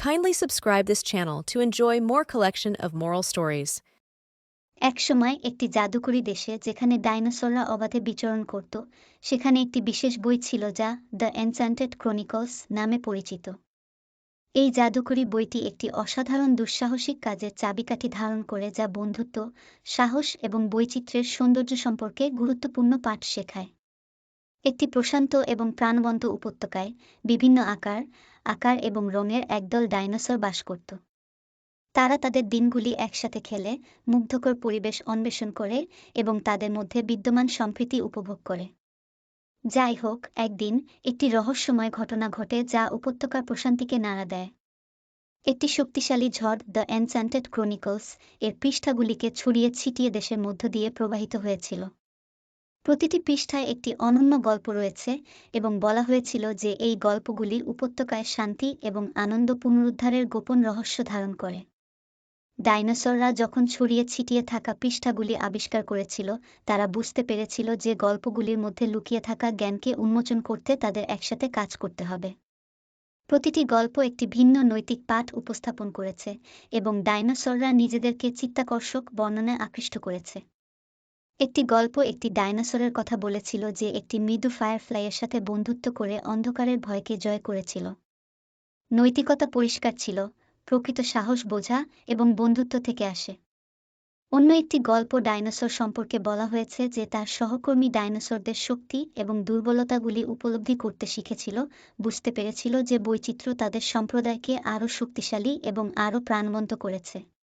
Kindly subscribe this channel to enjoy more collection of moral stories. একসময় একটি জাদুকরী দেশে যেখানে ডাইনোসররা অবাধে বিচরণ করত, সেখানে একটি বিশেষ বই ছিল যা দ্য এনচ্যান্টেড ক্রনিকলস নামে পরিচিত এই জাদুকরী বইটি একটি অসাধারণ দুঃসাহসিক কাজের চাবিকাঠি ধারণ করে যা বন্ধুত্ব, সাহস এবং বৈচিত্র্যের সৌন্দর্য সম্পর্কে গুরুত্বপূর্ণ পাঠ শেখায় একটি প্রশান্ত এবং প্রাণবন্ত উপত্যকায় বিভিন্ন আকার আকার এবং রঙের একদল ডাইনোসর বাস করত। তারা তাদের দিনগুলি একসাথে খেলে, মুগ্ধকর পরিবেশ অন্বেষণ করে এবং তাদের মধ্যে বিদ্যমান সম্প্রীতি উপভোগ করে। যাই হোক, একদিন একটি রহস্যময় ঘটনা ঘটে যা উপত্যকার প্রশান্তিকে নাড়া দেয়। একটি শক্তিশালী ঝড় দ্য এনচ্যান্টেড ক্রনিকলস এর পৃষ্ঠাগুলিকে ছড়িয়ে ছিটিয়ে দেশের মধ্য দিয়ে প্রবাহিত হয়েছিল। প্রতিটি পৃষ্ঠায় একটি অনন্য গল্প রয়েছে এবং বলা হয়েছিল যে এই গল্পগুলি উপত্যকায় শান্তি এবং আনন্দ পুনরুদ্ধারের গোপন রহস্য ধারণ করে। ডাইনোসররা যখন ছড়িয়ে ছিটিয়ে থাকা পৃষ্ঠাগুলি আবিষ্কার করেছিল, তারা বুঝতে পেরেছিল যে গল্পগুলির মধ্যে লুকিয়ে থাকা জ্ঞানকে উন্মোচন করতে তাদের একসাথে কাজ করতে হবে। প্রতিটি গল্প একটি ভিন্ন নৈতিক পাঠ উপস্থাপন করেছে এবং ডাইনোসররা নিজেদেরকে চিত্তাকর্ষক বর্ণনায় আকৃষ্ট করেছে। একটি গল্প একটি ডাইনোসরের কথা বলেছিল যে একটি মৃদু ফায়ারফ্লাইয়ের সাথে বন্ধুত্ব করে অন্ধকারের ভয়কে জয় করেছিল। নৈতিকতা পরিষ্কার ছিল, প্রকৃত সাহস বোঝা এবং বন্ধুত্ব থেকে আসে। অন্য একটি গল্প ডাইনোসর সম্পর্কে বলা হয়েছে যে তার সহকর্মী ডাইনোসরদের শক্তি এবং দুর্বলতাগুলি উপলব্ধি করতে শিখেছিল, বুঝতে পেরেছিল যে বৈচিত্র্য তাদের সম্প্রদায়কে আরও শক্তিশালী এবং আরও প্রাণবন্ত করেছে।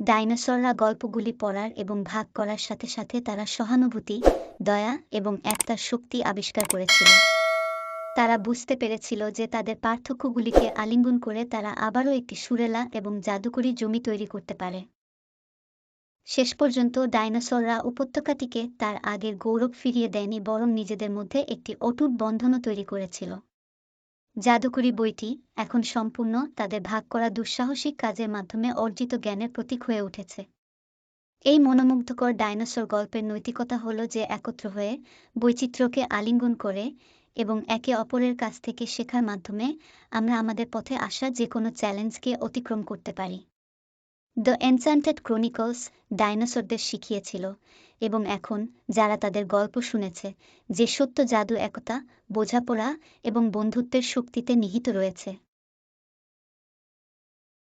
ডাইনোসররা গল্পগুলি পড়ার এবং ভাগ করার সাথে সাথে তারা সহানুভূতি, দয়া এবং একতার শক্তি আবিষ্কার করেছিল। তারা বুঝতে পেরেছিল যে তাদের পার্থক্যগুলিকে আলিঙ্গন করে তারা আবারও একটি সুরেলা এবং জাদুকরী জমি তৈরি করতে পারে। শেষ পর্যন্ত ডাইনোসররা উপত্যকাটিকে তার আগের গৌরব ফিরিয়ে দেয়নি, বরং নিজেদের মধ্যে একটি অটুট বন্ধনও তৈরি করেছিল। জাদুকরী বইটি এখন সম্পূর্ণ তাদের ভাগ করা দুঃসাহসিক কাজের মাধ্যমে অর্জিত জ্ঞানের প্রতীক হয়ে উঠেছে। এই মনোমুগ্ধকর ডাইনোসর গল্পের নৈতিকতা হল যে একত্র হয়ে বৈচিত্র্যকে আলিঙ্গন করে এবং একে অপরের কাছ থেকে শেখার মাধ্যমে আমরা আমাদের পথে আসা যে কোনো চ্যালেঞ্জকে অতিক্রম করতে পারি। দ্য এনচ্যান্টেড ক্রনিকলস ডাইনোসরদের শিখিয়েছিল এবং এখন যারা তাদের গল্প শুনেছে, যে সত্য, জাদু, একতা, বোঝাপড়া এবং বন্ধুত্বের শক্তিতে নিহিত রয়েছে।